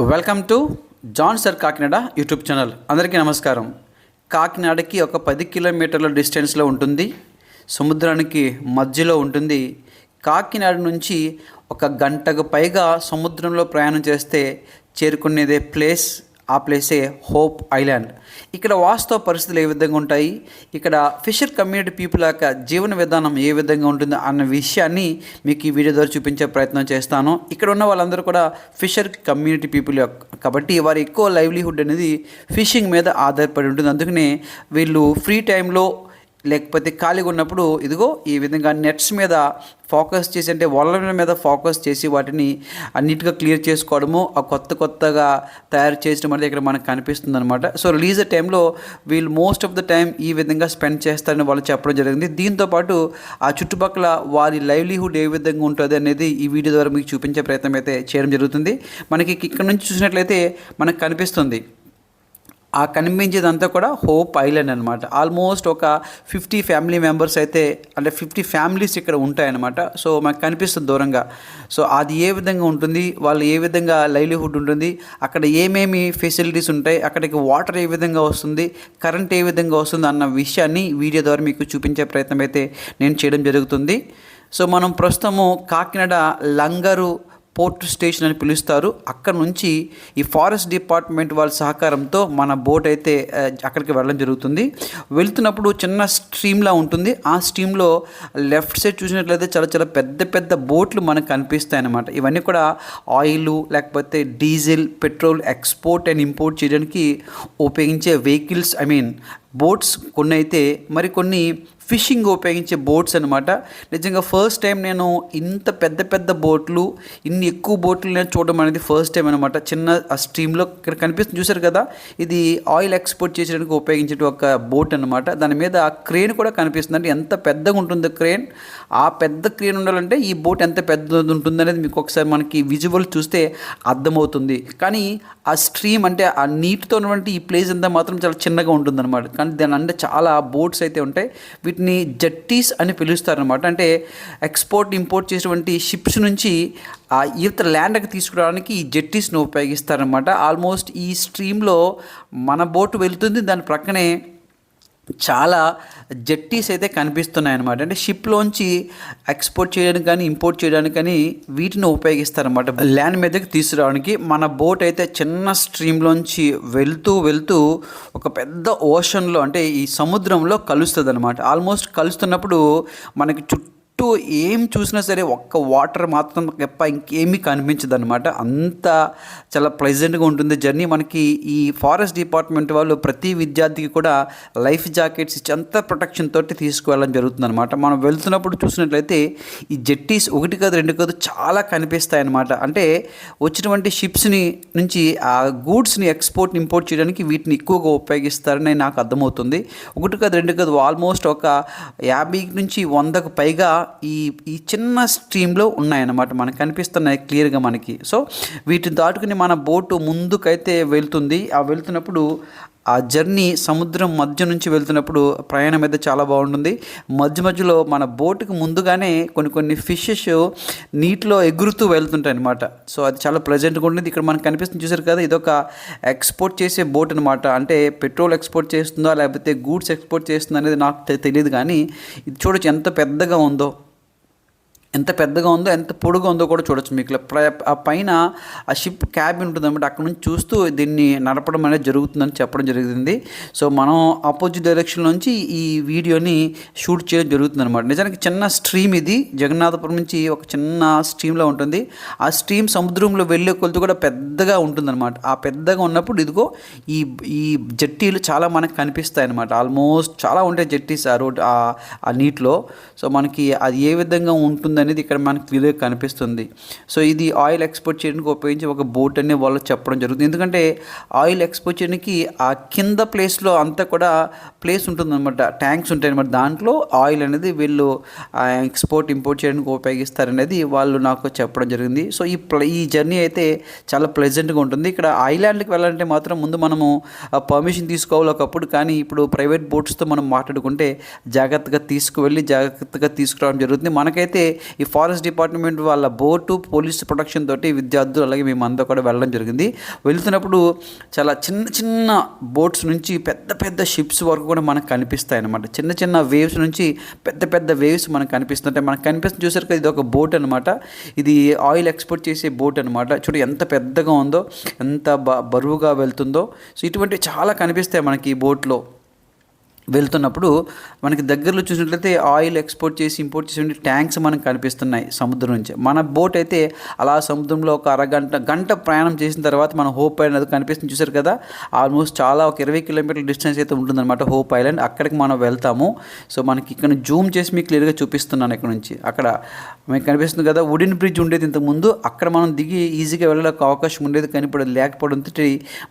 Welcome to John sir Kakinada YouTube channel. అందరికీ నమస్కారం. కాకినాడకి ఒక పది కిలోమీటర్ల డిస్టెన్స్లో ఉంటుంది. సముద్రానికి మధ్యలో ఉంటుంది. కాకినాడ నుంచి ఒక గంటకు పైగా సముద్రంలో ప్రయాణం చేస్తే చేరుకునేదే ప్లేస్. ఆ ప్లేసే హోప్ ఐలాండ్ ఇక్కడ వాస్తవ పరిస్థితులు ఏ విధంగా ఉంటాయి? ఇక్కడ ఫిషర్ కమ్యూనిటీ పీపుల్ యొక్క జీవన విధానం ఏ విధంగా ఉంటుంది అన్న విషయాన్ని మీకు ఈ వీడియో ద్వారా చూపించే ప్రయత్నం చేస్తాను. ఇక్కడ ఉన్న వాళ్ళందరూ కూడా ఫిషర్ కమ్యూనిటీ పీపుల్ యొక్క కాబట్టి వారి ఎక్కువ లైవ్లీహుడ్ అనేది ఫిషింగ్ మీద ఆధారపడి ఉంటుంది. అందుకనే వీళ్ళు ఫ్రీ టైంలో లేకపోతే ఖాళీగా ఉన్నప్పుడు ఇదిగో ఈ విధంగా నెట్స్ మీద ఫోకస్ చేసి అంటే వలల మీద ఫోకస్ చేసి వాటిని అన్నిటిగా క్లియర్ చేసుకోవడము ఆ కొత్త కొత్తగా తయారు చేయడం అనేది ఇక్కడ మనకు కనిపిస్తుంది అనమాట సో రిలీజ్ టైంలో వీళ్ళు మోస్ట్ ఆఫ్ ద టైం ఈ విధంగా స్పెండ్ చేస్తారని వాళ్ళు చెప్పడం జరిగింది. దీంతోపాటు ఆ చుట్టుపక్కల వారి లైవ్లీహుడ్ ఏ విధంగా ఉంటుంది అనేది ఈ వీడియో ద్వారా మీకు చూపించే ప్రయత్నం అయితే చేయడం జరుగుతుంది. మనకి ఇక్కడ నుంచి చూసినట్లయితే మనకు కనిపిస్తుంది. ఆ కనిపించేదంతా కూడా హోప్ ఐలాండ్ అనమాట ఆల్మోస్ట్ ఒక ఫిఫ్టీ ఫ్యామిలీ మెంబర్స్ అయితే అంటే ఫిఫ్టీ ఫ్యామిలీస్ ఇక్కడ ఉంటాయన్నమాట. సో మనకు కనిపిస్తుంది దూరంగా. సో అది ఏ విధంగా ఉంటుంది వాళ్ళు ఏ విధంగా లైవ్లీహుడ్ ఉంటుంది అక్కడ ఏమేమి ఫెసిలిటీస్ ఉంటాయి అక్కడికి వాటర్ ఏ విధంగా వస్తుంది కరెంట్ ఏ విధంగా వస్తుంది అన్న విషయాన్ని వీడియో ద్వారా మీకు చూపించే ప్రయత్నం అయితే నేను చేయడం జరుగుతుంది. సో మనం ప్రస్తుతము కాకినాడ లంగరు పోర్ట్ స్టేషన్ అని పిలుస్తారు. అక్కడ నుంచి ఈ ఫారెస్ట్ డిపార్ట్మెంట్ వాళ్ళ సహకారంతో మన బోట్ అయితే అక్కడికి వెళ్ళడం జరుగుతుంది. వెళ్తున్నప్పుడు చిన్న స్ట్రీమ్లా ఉంటుంది. ఆ స్ట్రీమ్లో లెఫ్ట్ సైడ్ చూసినట్లయితే చాలా చాలా పెద్ద పెద్ద బోట్లు మనకు కనిపిస్తాయి అన్నమాట. ఇవన్నీ కూడా ఆయిల్ లేకపోతే diesel petrol export and import చేయడానికి ఉపయోగించే వెహికల్స్ ఐ మీన్ బోట్స్ కొన్ని అయితే మరికొన్ని ఫిషింగ్ ఉపయోగించే బోట్స్ అనమాట నిజంగా ఫస్ట్ టైం నేను ఇంత పెద్ద పెద్ద బోట్లు ఇన్ని ఎక్కువ బోట్లు నేను చూడడం అనేది ఫస్ట్ టైం అనమాట చిన్న ఆ స్ట్రీమ్లో ఇక్కడ కనిపిస్తుంది. చూసారు కదా? ఇది ఆయిల్ ఎక్స్పోర్ట్ చేసేందుకు ఉపయోగించే ఒక బోట్ అనమాట దాని మీద ఆ క్రేన్ కూడా కనిపిస్తుంది. అంటే ఎంత పెద్దగా ఉంటుందో క్రేన్. ఆ పెద్ద క్రేన్ ఉండాలంటే ఈ బోట్ ఎంత పెద్దది ఉంటుంది అనేది మీకు ఒకసారి మనకి విజువల్ చూస్తే అర్థమవుతుంది. కానీ ఆ స్ట్రీమ్ అంటే ఆ నీటితో ఉన్నటువంటి ఈ ప్లేస్ అంతా మాత్రం చాలా చిన్నగా ఉంటుందన్నమాట. కానీ దాని అంటే చాలా బోట్స్ అయితే ఉంటాయి. వీటిని జట్టీస్ అని పిలుస్తారనమాట అంటే ఎక్స్పోర్ట్ ఇంపోర్ట్ చేసినటువంటి షిప్స్ నుంచి ఆ ఇతర ల్యాండ్కి తీసుకురావడానికి ఈ జట్టీస్ను ఉపయోగిస్తారనమాట ఆల్మోస్ట్ ఈ స్ట్రీమ్లో మన బోట్ వెళ్తుంది. దాని ప్రక్కనే చాలా జట్టీస్ అయితే కనిపిస్తున్నాయి అనమాట అంటే షిప్లోంచి ఎక్స్పోర్ట్ చేయడానికి కానీ ఇంపోర్ట్ చేయడానికి కానీ వీటిని ఉపయోగిస్తారన్నమాట. ల్యాండ్ మీదకి తీసుకురావడానికి మన బోట్ అయితే చిన్న స్ట్రీమ్లోంచి వెళ్తూ వెళ్తూ ఒక పెద్ద ఓషన్లో అంటే ఈ సముద్రంలో కలుస్తుంది అనమాట ఆల్మోస్ట్ కలుస్తున్నప్పుడు మనకి చుట్టూ చుట్టూ ఏం చూసినా సరే ఒక్క వాటర్ మాత్రం తప్ప ఇంకేమీ కనిపించదు అనమాట అంత చాలా ప్లెజెంట్గా ఉంటుంది జర్నీ. మనకి ఈ ఫారెస్ట్ డిపార్ట్మెంట్ వాళ్ళు ప్రతి విద్యార్థికి కూడా లైఫ్ జాకెట్స్ ఇచ్చి అంత ప్రొటెక్షన్ తోటి తీసుకువెళ్ళడం జరుగుతుంది అనమాట మనం వెళ్తున్నప్పుడు చూసినట్లయితే ఈ జెట్టీస్ ఒకటి కాదు రెండు కాదు చాలా కనిపిస్తాయి అనమాట అంటే వచ్చినటువంటి షిప్స్ని నుంచి ఆ గూడ్స్ని ఎక్స్పోర్ట్ ఇంపోర్ట్ చేయడానికి వీటిని ఎక్కువగా ఉపయోగిస్తారని నాకు అర్థమవుతుంది. ఒకటి కాదు రెండు కాదు ఆల్మోస్ట్ ఒక యాభై నుంచి వందకు పైగా ఈ ఈ చిన్న స్ట్రీమ్లో ఉన్నాయన్నమాట మనకు కనిపిస్తున్నాయి క్లియర్గా మనకి. సో వీటిని దాటుకుని మన బోటు ముందుకైతే వెళ్తుంది. ఆ వెళ్తున్నప్పుడు ఆ జర్నీ సముద్రం మధ్య నుంచి వెళ్తున్నప్పుడు ప్రయాణం అయితే చాలా బాగుంటుంది. మధ్య మధ్యలో మన బోటుకు ముందుగానే కొన్ని కొన్ని ఫిషెస్ నీటిలో ఎగురుతూ వెళ్తుంటాయి అనమాట సో అది చాలా ప్లెజెంట్గా ఉంటుంది. ఇక్కడ మనకు కనిపిస్తుంది చూసారు కదా ఇది ఒక ఎక్స్పోర్ట్ చేసే బోట్ అనమాట అంటే పెట్రోల్ ఎక్స్పోర్ట్ చేస్తుందా లేకపోతే గూడ్స్ ఎక్స్పోర్ట్ చేస్తుందా అనేది నాకు తెలియదు కానీ ఇది చూడొచ్చు ఎంత పెద్దగా ఉందో. ఎంత పెద్దగా ఉందో ఎంత పొడుగా ఉందో కూడా చూడొచ్చు మీకు. ప్ర- ఆ పైన ఆ షిప్ క్యాబిన్ ఉంటుంది అనమాట అక్కడ నుంచి చూస్తూ దీన్ని నడపడం అనేది జరుగుతుందని చెప్పడం జరిగింది. సో మనం ఆపోజిట్ డైరెక్షన్ నుంచి ఈ వీడియోని షూట్ చేయడం జరుగుతుంది అనమాట నిజానికి చిన్న స్ట్రీమ్ ఇది. జగన్నాథపురం నుంచి ఒక చిన్న స్ట్రీమ్లో ఉంటుంది. ఆ స్ట్రీమ్ సముద్రంలో వెళ్ళే కొలత కూడా పెద్దగా ఉంటుందన్నమాట. ఆ పెద్దగా ఉన్నప్పుడు ఇదిగో ఈ ఈ జట్టీలు చాలా మనకు కనిపిస్తాయి అనమాట ఆల్మోస్ట్ చాలా ఉంటాయి జట్టీస్ ఆ రోడ్ ఆ నీటిలో. సో మనకి అది ఏ విధంగా ఉంటుందని అనేది ఇక్కడ మనకి క్లియర్గా కనిపిస్తుంది. సో ఇది ఆయిల్ ఎక్స్పోర్ట్ చేయడానికి ఉపయోగించి ఒక బోట్ అనే వాళ్ళు చెప్పడం జరుగుతుంది. ఎందుకంటే ఆయిల్ ఎక్స్పోర్ట్ చేయడానికి ఆ కింద ప్లేస్లో అంతా కూడా ప్లేస్ ఉంటుందన్నమాట. ట్యాంక్స్ ఉంటాయి అనమాట దాంట్లో ఆయిల్ అనేది వీళ్ళు ఎక్స్పోర్ట్ ఇంపోర్ట్ చేయడానికి ఉపయోగిస్తారనేది వాళ్ళు నాకు చెప్పడం జరిగింది. సో ఈ ఈ జర్నీ అయితే చాలా ప్లెజెంట్గా ఉంటుంది. ఇక్కడ ఐలాండ్కి వెళ్ళాలంటే మాత్రం ముందు మనము పర్మిషన్ తీసుకోవాలి ఒకప్పుడు. కానీ ఇప్పుడు ప్రైవేట్ బోట్స్తో మనం మాట్లాడుకుంటే జాగ్రత్తగా తీసుకువెళ్ళి జాగ్రత్తగా తీసుకురావడం జరుగుతుంది. మనకైతే ఈ ఫారెస్ట్ డిపార్ట్మెంట్ వాళ్ళ బోటు పోలీస్ ప్రొటెక్షన్ తోటి విద్యార్థులు అలాగే మేమంతా కూడా వెళ్ళడం జరిగింది. వెళ్తున్నప్పుడు చాలా చిన్న చిన్న బోట్స్ నుంచి పెద్ద పెద్ద షిప్స్ వరకు కూడా మనకు కనిపిస్తాయి అనమాట చిన్న చిన్న వేవ్స్ నుంచి పెద్ద పెద్ద వేవ్స్ మనకు కనిపిస్తుంటాయి. మనకు కనిపిస్తుంది చూసారు కదా ఇది ఒక బోట్ అనమాట ఇది ఆయిల్ ఎక్స్పోర్ట్ చేసే బోట్ అనమాట చూడు ఎంత పెద్దగా ఉందో ఎంత బ బరువుగా వెళ్తుందో. సో ఇటువంటి చాలా కనిపిస్తాయి మనకి ఈ బోట్లో. వెళ్తున్నప్పుడు మనకి దగ్గరలో చూసినట్లయితే ఆయిల్ ఎక్స్పోర్ట్ చేసి ఇంపోర్ట్ చేసే ట్యాంక్స్ మనకు కనిపిస్తున్నాయి సముద్రం నుంచి. మన బోట్ అయితే అలా సముద్రంలో ఒక అరగంట గంట ప్రయాణం చేసిన తర్వాత మన హోప్ ఐలాండ్ అది కనిపిస్తుంది. చూసారు కదా? ఆల్మోస్ట్ చాలా ఒక ఇరవై కిలోమీటర్ల డిస్టెన్స్ అయితే ఉంటుందన్నమాట హోప్ ఐలాండ్. అక్కడికి మనం వెళ్తాము. సో మనకి ఇక్కడ జూమ్ చేసి మీకు క్లియర్గా చూపిస్తున్నాను ఇక్కడ నుంచి. అక్కడ మీకు కనిపిస్తుంది కదా? వుడెన్ బ్రిడ్జ్ ఉండేది ఇంతకుముందు. అక్కడ మనం దిగి ఈజీగా వెళ్ళడానికి అవకాశం ఉండేది కానీ ఇప్పుడు లేకపోవడంతో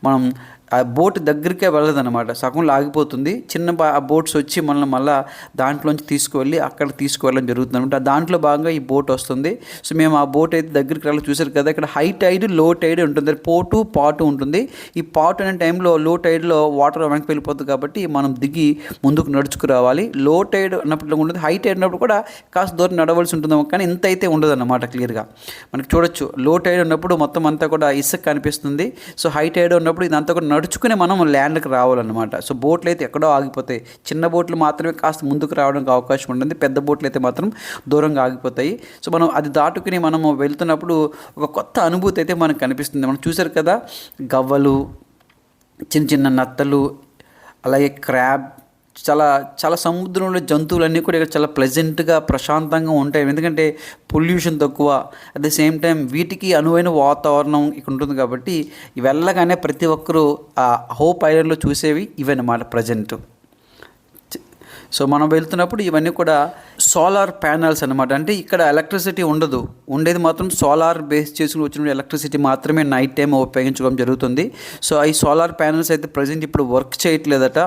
మనం ఆ బోట్ దగ్గరికే వెళ్ళదన్నమాట. సగంలో ఆగిపోతుంది చిన్న ఆ బోట్స్ వచ్చి మనల్ని మళ్ళీ దాంట్లోంచి తీసుకువెళ్ళి అక్కడ తీసుకువెళ్ళడం జరుగుతుంది అనమాట దాంట్లో భాగంగా ఈ బోట్ వస్తుంది. సో మేము ఆ బోట్ అయితే దగ్గరికి వెళ్ళి చూసారు కదా ఇక్కడ హై టైడ్లో టైడ్ ఉంటుంది. పోటు పాటు ఉంటుంది. ఈ పాటు అనే టైంలో లో టైడ్లో వాటర్ వెనక్కి వెళ్ళిపోతుంది కాబట్టి మనం దిగి ముందుకు నడుచుకురావాలి. లో టైడ్ అన్నప్పుడు ఉంటుంది హై టైడ్ ఉన్నప్పుడు కూడా కాస్త దూరం నడవలసి ఉంటుంది కానీ ఇంత అయితే ఉండదు అన్నమాట క్లియర్గా. మనకి చూడొచ్చు. లో టైడ్ ఉన్నప్పుడు మొత్తం అంతా కూడా ఇసుక కనిపిస్తుంది. సో హై టైడ్ ఉన్నప్పుడు ఇదంతా కూడా నడుచుకుని మనం ల్యాండ్కి రావాలన్నమాట. సో బోట్లు అయితే ఎక్కడో ఆగిపోతాయి చిన్న బోట్లు మాత్రమే కాస్త ముందుకు రావడానికి అవకాశం ఉంటుంది. పెద్ద బోట్లు అయితే మాత్రం దూరంగా ఆగిపోతాయి. సో మనం అది దాటుకుని మనము వెళ్తున్నప్పుడు ఒక కొత్త అనుభూతి అయితే మనకు కనిపిస్తుంది. మనం చూసారు కదా గవ్వలు చిన్న చిన్న నత్తలు అలాగే క్రాబ్ చాలా చాలా సముద్రంలో జంతువులన్నీ కూడా ఇక్కడ చాలా ప్లెజెంట్గా ప్రశాంతంగా ఉంటాయి. ఎందుకంటే పొల్యూషన్ తక్కువ. అట్ ద సేమ్ టైం వీటికి అనువైన వాతావరణం ఇక్కడ ఉంటుంది కాబట్టి వెళ్ళగానే ప్రతి ఒక్కరూ ఆ హోప్ ఐలాండ్లో చూసేవి ఇవన్నమాట ప్రజెంట్ సో మనం వెళ్తున్నప్పుడు ఇవన్నీ కూడా సోలార్ ప్యానల్స్ అనమాట అంటే ఇక్కడ ఎలక్ట్రిసిటీ ఉండదు. ఉండేది మాత్రం సోలార్ బేస్ చేసుకుని వచ్చిన ఎలక్ట్రిసిటీ మాత్రమే నైట్ టైం ఉపయోగించడం జరుగుతుంది. సో ఈ సోలార్ ప్యానల్స్ అయితే ప్రజెంట్ ఇప్పుడు వర్క్ చేయట్లేదట.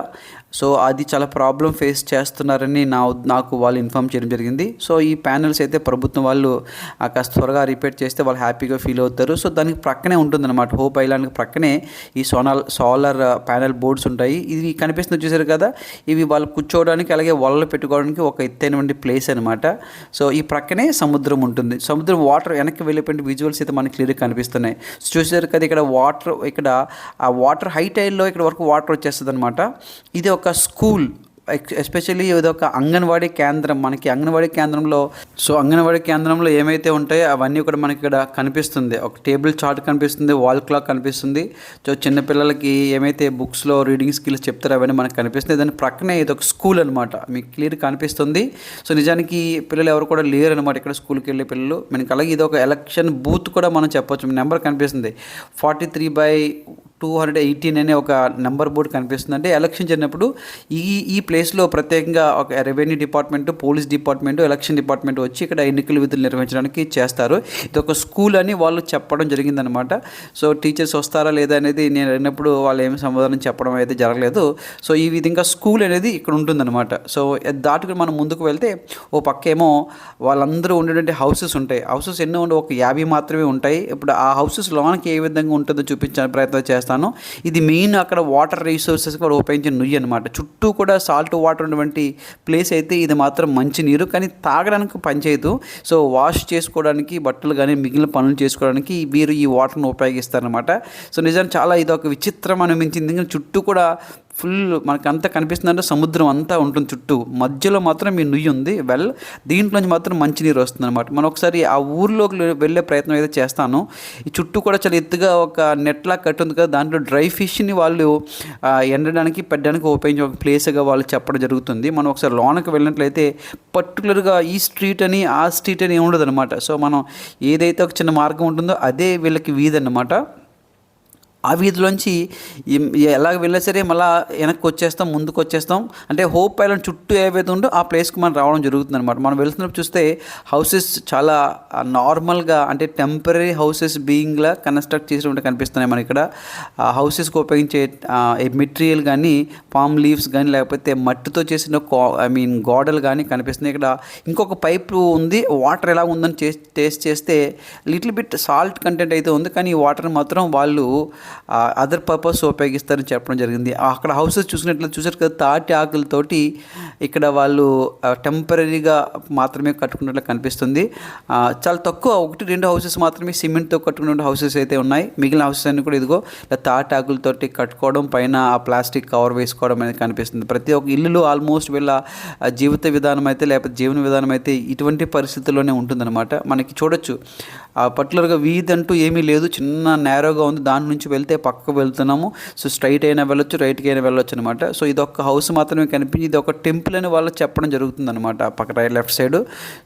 సో అది చాలా ప్రాబ్లం ఫేస్ చేస్తున్నారని నా నాకు వాళ్ళు ఇన్ఫామ్ చేయడం జరిగింది. సో ఈ ప్యానెల్స్ అయితే ప్రభుత్వం వాళ్ళు కాస్త త్వరగా రిపేర్ చేస్తే వాళ్ళు హ్యాపీగా ఫీల్ అవుతారు. సో దానికి ప్రక్కనే ఉంటుందన్నమాట. హోప్ ఐలాండ్కి ప్రక్కనే ఈ సోనాల్ సోలార్ ప్యానెల్ బోర్డ్స్ ఉంటాయి. ఇది కనిపిస్తుంది చూసారు కదా? ఇవి వాళ్ళు కూర్చోవడానికి అలాగే వలలు పెట్టుకోవడానికి ఒక ఎత్తైనటువంటి ప్లేస్ అనమాట సో ఈ ప్రక్కనే సముద్రం ఉంటుంది. సముద్రం వాటర్ వెనక్కి వెళ్ళిపోయిన విజువల్స్ అయితే మనకి క్లియర్గా కనిపిస్తున్నాయి. సో చూసారు కదా ఇక్కడ వాటర్ ఇక్కడ ఆ వాటర్ హై టైల్లో ఇక్కడ వరకు వాటర్ వచ్చేస్తుంది అనమాట ఇది ఒక ఒక స్కూల్ ఎస్పెషల్లీ ఇది ఒక అంగన్వాడీ కేంద్రం. మనకి అంగన్వాడీ కేంద్రంలో సో అంగన్వాడీ కేంద్రంలో ఏమైతే ఉంటాయో అవన్నీ కూడా మనకి ఇక్కడ కనిపిస్తుంది. ఒక టేబుల్ చార్ట్ కనిపిస్తుంది వాల్ క్లాక్ కనిపిస్తుంది. సో చిన్నపిల్లలకి ఏమైతే బుక్స్లో రీడింగ్ స్కిల్స్ చెప్తారో అవన్నీ మనకు కనిపిస్తుంది దాని ప్రక్కనే ఇది ఒక స్కూల్ అనమాట మీకు క్లియర్ కనిపిస్తుంది. సో నిజానికి పిల్లలు ఎవరు కూడా లేరు అనమాట ఇక్కడ స్కూల్కి వెళ్ళే పిల్లలు. మనకి అలాగే ఇది ఒక ఎలక్షన్ బూత్ కూడా మనం చెప్పొచ్చు. నెంబర్ కనిపిస్తుంది. Forty three by two hundred eighteen అనే ఒక నెంబర్ బోర్డు కనిపిస్తుంది అంటే ఎలక్షన్ జరిగినప్పుడు ఈ ఈ ప్లేస్లో ప్రత్యేకంగా ఒక revenue department police department election department వచ్చి ఇక్కడ ఎన్నికల విధులు నిర్వహించడానికి చేస్తారు. ఇది ఒక స్కూల్ అని వాళ్ళు చెప్పడం జరిగిందనమాట సో టీచర్స్ వస్తారా లేదా అనేది నేను వెళ్ళినప్పుడు వాళ్ళు ఏమి సమాధానం చెప్పడం అయితే జరగలేదు. సో ఈ విధంగా స్కూల్ అనేది ఇక్కడ ఉంటుందన్నమాట. సో దాటుకుని మనం ముందుకు వెళ్తే ఓ పక్కేమో వాళ్ళందరూ ఉండేటువంటి హౌసెస్ ఉంటాయి. హౌసెస్ ఎన్నో ఉండవు ఒక యాభై మాత్రమే ఉంటాయి. ఇప్పుడు ఆ హౌసెస్ లోనికి ఏ విధంగా ఉంటుందో చూపించడానికి ప్రయత్నం చేస్తాను ఇది మెయిన్ అక్కడ వాటర్ రిసోర్సెస్ కూడా ఉపయోగించిన నుయ్యి అనమాట చుట్టూ కూడా సాల్ట్ వాటర్ ఉన్నటువంటి ప్లేస్ అయితే ఇది మాత్రం మంచి నీరు. కానీ తాగడానికి పనిచేయదు సో వాష్ చేసుకోవడానికి బట్టలు కానీ మిగిలిన పనులు చేసుకోవడానికి వీరు ఈ వాటర్ను ఉపయోగిస్తారనమాట సో నిజం చాలా ఇది ఒక విచిత్రం అనిపించింది. చుట్టూ కూడా ఫుల్ మనకు అంతా కనిపిస్తుందంటే సముద్రం అంతా ఉంటుంది చుట్టూ. మధ్యలో మాత్రం ఈ నుయ్యి ఉంది. వెల్ దీంట్లోంచి మాత్రం మంచినీరు వస్తుంది అనమాట మనం ఒకసారి ఆ ఊర్లోకి వెళ్ళే ప్రయత్నం అయితే చేస్తాను. ఈ చుట్టూ కూడా చాలా ఎత్తుగా ఒక నెట్లా కట్టి ఉంది కదా దాంట్లో డ్రై ఫిష్ని వాళ్ళు ఎండడానికి పెట్టడానికి ఉపయోగించే ఒక ప్లేస్గా వాళ్ళు చెప్పడం జరుగుతుంది. మనం ఒకసారి లోనకి వెళ్ళినట్లయితే పర్టికులర్గా ఈ స్ట్రీట్ అని ఆ స్ట్రీట్ అని ఉండదు అనమాట సో మనం ఏదైతే ఒక చిన్న మార్గం ఉంటుందో అదే వీళ్ళకి వీధి అనమాట ఆ వీధిలోంచి ఎలాగ వెళ్ళా సరే మళ్ళీ వెనక్కి వచ్చేస్తాం ముందుకు వచ్చేస్తాం. అంటే హోప్ ఐలాండ్ చుట్టూ ఏవైతే ఉందో ఆ ప్లేస్కి మనం రావడం జరుగుతుంది అనమాట మనం వెళ్తున్నప్పుడు చూస్తే హౌసెస్ చాలా నార్మల్గా అంటే టెంపరీ హౌసెస్ బీయింగ్లా కన్స్ట్రక్ట్ చేసినట్టు కనిపిస్తున్నాయి మనకి ఇక్కడ. హౌసెస్కి ఉపయోగించే మెటీరియల్ కానీ పామ్ లీవ్స్ కానీ లేకపోతే మట్టితో చేసిన ఐ మీన్ గోడలు కానీ కనిపిస్తున్నాయి ఇక్కడ. ఇంకొక పైప్ ఉంది వాటర్ ఎలా ఉందని టేస్ట్ టేస్ట్ చేస్తే లిటిల్ బిట్ సాల్ట్ కంటెంట్ అయితే ఉంది. కానీ ఈ వాటర్ మాత్రం వాళ్ళు అదర్ పర్పస్ ఉపయోగిస్తారని చెప్పడం జరిగింది. అక్కడ హౌసెస్ చూసినట్లు చూసారు కదా తాటి ఆకులతోటి ఇక్కడ వాళ్ళు టెంపరీగా మాత్రమే కట్టుకున్నట్లు కనిపిస్తుంది. చాలా తక్కువ ఒకటి రెండు హౌసెస్ మాత్రమే సిమెంట్తో కట్టుకున్న హౌసెస్ అయితే ఉన్నాయి. మిగిలిన హౌసెస్ అన్ని కూడా ఇదిగో ఇలా తాటి ఆకులతోటి కట్టుకోవడం పైన ఆ ప్లాస్టిక్ కవర్ వేసుకోవడం అనేది కనిపిస్తుంది. ప్రతి ఒక్క ఇల్లులో ఆల్మోస్ట్ వీళ్ళ జీవిత విధానం అయితే లేకపోతే జీవన విధానం అయితే ఇటువంటి పరిస్థితుల్లోనే ఉంటుందన్నమాట. మనకి చూడొచ్చు. ఆ పర్టికులర్గా వీధి అంటూ ఏమీ లేదు. చిన్న నేరోగా ఉంది. దాని నుంచి వెళ్తే పక్కకు వెళ్తున్నాము. సో స్ట్రైట్ అయినా వెళ్ళొచ్చు రైట్కి అయినా వెళ్ళొచ్చు అనమాట సో ఇది ఒక హౌస్ మాత్రమే కనిపించి ఇది ఒక టెంపుల్ అని వాళ్ళు చెప్పడం జరుగుతుంది అనమాట పక్క రైట్ లెఫ్ట్ సైడ్.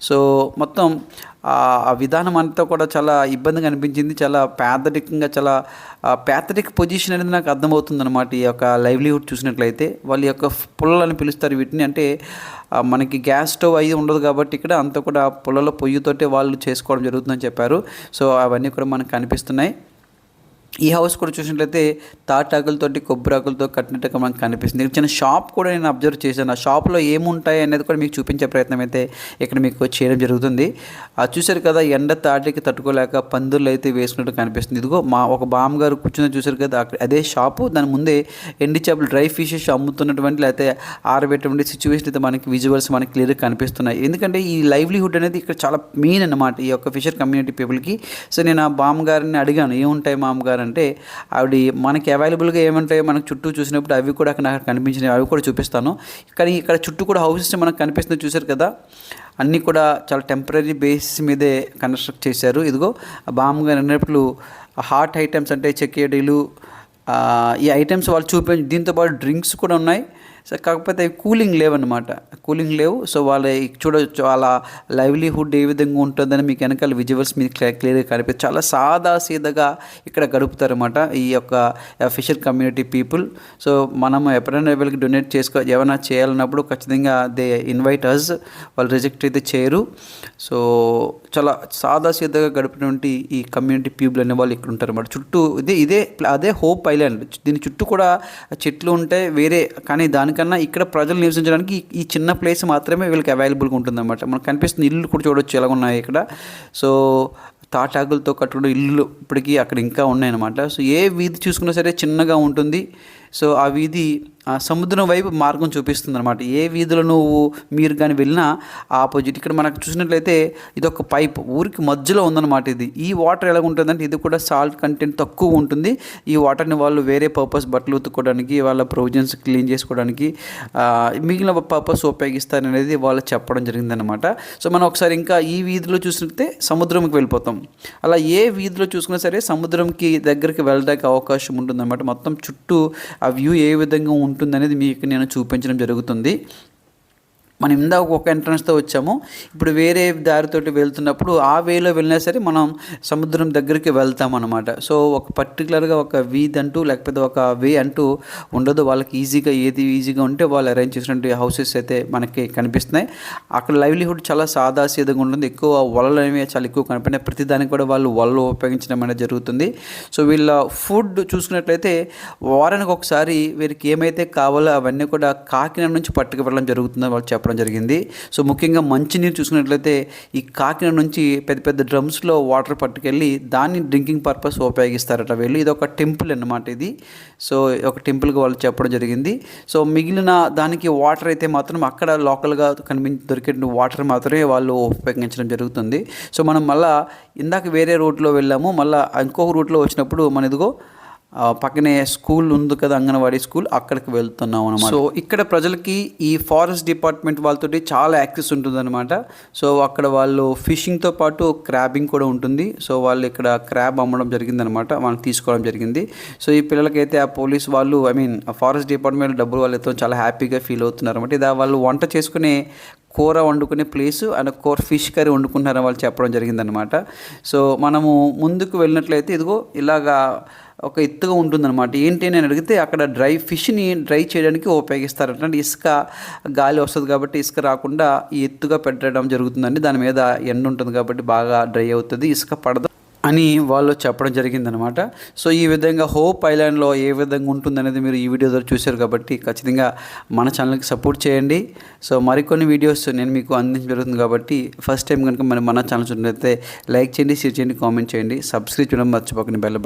సో మొత్తం ఆ విధానం అంతా కూడా చాలా ఇబ్బందిగా అనిపించింది. చాలా పేదరికంగా చాలా పేదరిక పొజిషన్ అనేది నాకు అర్థమవుతుంది అనమాట ఈ యొక్క లైవ్లీహుడ్ చూసినట్లయితే. వాళ్ళ యొక్క పుల్లలని పిలుస్తారు వీటిని. అంటే మనకి గ్యాస్ స్టవ్ అయి ఉండదు కాబట్టి ఇక్కడ అంతా కూడా పుల్లల పొయ్యితోటే వాళ్ళు చేసుకోవడం జరుగుతుందని చెప్పారు. సో అవన్నీ కూడా మనకు కనిపిస్తున్నాయి. ఈ హౌస్ కూడా చూసినట్లయితే తాటాకులతోటి కొబ్బరాకులతో కట్టినట్టుగా మనకు కనిపిస్తుంది. చిన్న షాప్ కూడా నేను అబ్జర్వ్ చేశాను. ఆ షాప్లో ఏముంటాయి అనేది కూడా మీకు చూపించే ప్రయత్నం అయితే ఇక్కడ మీకు చేయడం జరుగుతుంది. ఆ చూశారు కదా ఎండ తాటికి తట్టుకోలేక పందులు అయితే వేసుకున్నట్టు కనిపిస్తుంది. ఇదిగో మా ఒక బామ్మ గారు కూర్చుని చూశారు కదా అక్కడ అదే షాపు. దాని ముందే ఎండి చేపలు డ్రై ఫిషెస్ అమ్ముతున్నటువంటి లేకపోతే ఆరబెట్టేటువంటి సిచ్యువేషన్ అయితే మనకి విజువల్స్ మనకి క్లియర్గా కనిపిస్తున్నాయి. ఎందుకంటే ఈ లైవ్లీహుడ్ అనేది ఇక్కడ చాలా మెయిన్ అన్నమాట ఈ యొక్క ఫిషర్ కమ్యూనిటీ పీపుల్కి సో నేను ఆ బామ్మ గారిని అడిగాను ఏముంటాయి మామ గారు అంటే ఆవిడ మనకి అవైలబుల్గా ఏముంటాయో మనకు చుట్టూ చూసినప్పుడు అవి కూడా అక్కడ నాకు కనిపించినాయి అవి కూడా చూపిస్తాను. కానీ ఇక్కడ చుట్టూ కూడా హౌసెస్ మనకు కనిపిస్తుంది చూశారు కదా? అన్నీ కూడా చాలా టెంపరీ బేసిస్ మీదే కన్స్ట్రక్ట్ చేశారు. ఇదిగో బామ్గా బామ్మ అన్నప్పుడు హాట్ ఐటమ్స్ అంటే చెక్కేడీలు ఈ ఐటమ్స్ వాళ్ళు చూపి దీంతో పాటు డ్రింక్స్ కూడా ఉన్నాయి. సో కాకపోతే అవి కూలింగ్ లేవన్నమాట. కూలింగ్ లేవు. సో వాళ్ళ చూడవచ్చు వాళ్ళ లైవ్లీహుడ్ ఏ విధంగా ఉంటుందని మీకు వెనకాల విజువల్స్ మీకు క్లియర్గా కనిపిస్తుంది చాలా సాదా సీదాగా ఇక్కడ గడుపుతారన్నమాట ఈ యొక్క ఫిషర్ కమ్యూనిటీ పీపుల్. సో మనం ఎప్పుడైనా వీళ్ళకి డొనేట్ చేసుకో ఏమైనా చేయాలన్నప్పుడు ఖచ్చితంగా దే ఇన్వైట్ అస్ వాళ్ళు రిజెక్ట్ అయితే చేయరు. సో చాలా సాదా సీదాగా గడిపినటువంటి ఈ కమ్యూనిటీ పీపుల్ అనే వాళ్ళు ఇక్కడ ఉంటారు అన్నమాట చుట్టూ ఇదే ఇదే అదే హోప్ ఐలాండ్. దీని చుట్టూ కూడా చెట్లు ఉంటాయి వేరే కానీ దానికి దానికన్నా ఇక్కడ ప్రజలు నివసించడానికి ఈ- చిన్న ప్లేస్ మాత్రమే వీళ్ళకి అవైలబుల్గా ఉంటుందన్నమాట. మనకు కనిపిస్తుంది ఇల్లు కూడా చూడొచ్చు ఎలా ఉన్నాయి ఇక్కడ. సో తాటాకులతో కట్టుకున్న ఇల్లు ఇప్పటికీ అక్కడ ఇంకా ఉన్నాయన్నమాట. సో ఏ వీధి చూసుకున్నా సరే చిన్నగా ఉంటుంది. సో ఆ వీధి సముద్రం వైపు మార్గం చూపిస్తుంది అనమాట ఏ వీధిలో నువ్వు మీరు కానీ వెళ్ళినా ఆపోజిట్ ఇక్కడ మనకు చూసినట్లయితే ఇది ఒక పైప్ ఊరికి మధ్యలో ఉందన్నమాట ఇది. ఈ వాటర్ ఎలా ఉంటుందంటే ఇది కూడా సాల్ట్ కంటెంట్ తక్కువ ఉంటుంది. ఈ వాటర్ని వాళ్ళు వేరే పర్పస్ బట్టలు ఉతుక్కోవడానికి వాళ్ళ ప్రొవిజన్స్ క్లీన్ చేసుకోవడానికి మిగిలిన పర్పస్ ఉపయోగిస్తారనేది వాళ్ళు చెప్పడం జరిగిందనమాట సో మనం ఒకసారి ఇంకా ఈ వీధిలో చూసినట్లయితే సముద్రంకి వెళ్ళిపోతాం. అలా ఏ వీధిలో చూసుకున్నా సరే సముద్రంకి దగ్గరికి వెళ్ళడానికి అవకాశం ఉంటుందన్నమాట. మొత్తం చుట్టూ ఆ వ్యూ ఏ విధంగా ఉంటుంది ఉంటుందనేది మీకు నేను చూపించడం జరుగుతుంది. మనం ఇందాక ఒక ఎంట్రన్స్తో వచ్చాము. ఇప్పుడు వేరే దారితోటి వెళ్తున్నప్పుడు ఆ వేలో వెళ్ళినా సరే మనం సముద్రం దగ్గరికి వెళ్తాం అనమాట సో ఒక పర్టికులర్గా ఒక వీధి అంటూ లేకపోతే ఒక వే అంటూ ఉండదు. వాళ్ళకి ఈజీగా ఏది ఈజీగా ఉంటే వాళ్ళు అరేంజ్ చేసినటువంటి హౌసెస్ అయితే మనకి కనిపిస్తున్నాయి. అక్కడ లైవ్లీహుడ్ చాలా సాదాసీదగా ఉంటుంది. ఎక్కువ వలలు అనేవి చాలా ఎక్కువ కనిపిస్తున్నాయి. ప్రతిదానికి కూడా వాళ్ళు వలలు ఉపయోగించడం అనేది జరుగుతుంది. సో వీళ్ళ ఫుడ్ చూసుకున్నట్లయితే వారానికి ఒకసారి వీరికి ఏమైతే కావాలో అవన్నీ కూడా కాకినాడ నుంచి పట్టుకు వెళ్ళడం జరుగుతుందని వాళ్ళు చెప్పడం జరిగింది. సో ముఖ్యంగా మంచినీరు చూసుకున్నట్లయితే ఈ కాకినాడ నుంచి పెద్ద పెద్ద డ్రమ్స్లో వాటర్ పట్టుకెళ్ళి దాన్ని డ్రింకింగ్ పర్పస్ ఉపయోగిస్తారట వీళ్ళు. ఇది ఒక టెంపుల్ అన్నమాట ఇది. సో ఒక టెంపుల్గా వాళ్ళు చెప్పడం జరిగింది. సో మిగిలిన దానికి వాటర్ అయితే మాత్రం అక్కడ లోకల్గా కనిపించి దొరికే వాటర్ మాత్రమే వాళ్ళు ఉపయోగించడం జరుగుతుంది. సో మనం మళ్ళీ ఇందాక వేరే రూట్లో వెళ్ళాము. మళ్ళీ ఇంకొక రూట్లో వచ్చినప్పుడు మన ఇదిగో పక్కనే స్కూల్ ఉంది కదా అంగన్వాడీ స్కూల్ అక్కడికి వెళ్తున్నాం అనమాట సో ఇక్కడ ప్రజలకి ఈ ఫారెస్ట్ డిపార్ట్మెంట్ వాళ్ళతోటి చాలా యాక్సెస్ ఉంటుందన్నమాట. సో అక్కడ వాళ్ళు ఫిషింగ్తో పాటు క్రాబింగ్ కూడా ఉంటుంది. సో వాళ్ళు ఇక్కడ క్రాబ్ అమ్మడం జరిగిందనమాట వాళ్ళు తీసుకోవడం జరిగింది. సో ఈ పిల్లలకైతే ఆ పోలీస్ వాళ్ళు ఐ మీన్ ఫారెస్ట్ డిపార్ట్మెంట్ డబ్బులు వాళ్ళతో చాలా హ్యాపీగా ఫీల్ అవుతున్నారు అనమాట ఇది వాళ్ళు వంట చేసుకునే కూర వండుకునే ప్లేస్ అండ్ కూర ఫిష్ కర్రీ వండుకుంటున్నారని వాళ్ళు చెప్పడం జరిగిందనమాట సో మనము ముందుకు వెళ్ళినట్లయితే ఇదిగో ఇలాగా ఒక ఎత్తుగా ఉంటుందన్నమాట. ఏంటి అని అడిగితే అక్కడ డ్రై ఫిష్ని డ్రై చేయడానికి ఉపయోగిస్తారట. అంటే ఇసుక గాలి వస్తుంది కాబట్టి ఇసుక రాకుండా ఈ ఎత్తుగా పెట్టడం జరుగుతుందండి. దాని మీద ఎండ ఉంటుంది కాబట్టి బాగా డ్రై అవుతుంది ఇసుక పడదు అని వాళ్ళు చెప్పడం జరిగిందనమాట సో ఈ విధంగా హోప్ ఐలాండ్లో ఏ విధంగా ఉంటుందనేది మీరు ఈ వీడియో ద్వారా చూశారు కాబట్టి ఖచ్చితంగా మన ఛానల్కి సపోర్ట్ చేయండి. సో మరికొన్ని వీడియోస్ నేను మీకు అందించడం జరుగుతుంది కాబట్టి ఫస్ట్ టైం కనుక మరి మన ఛానల్ చూసినట్లయితే లైక్ చేయండి షేర్ చేయండి కామెంట్ చేయండి. సబ్స్క్రైబ్ చేయడం మర్చిపోకండి. బెల్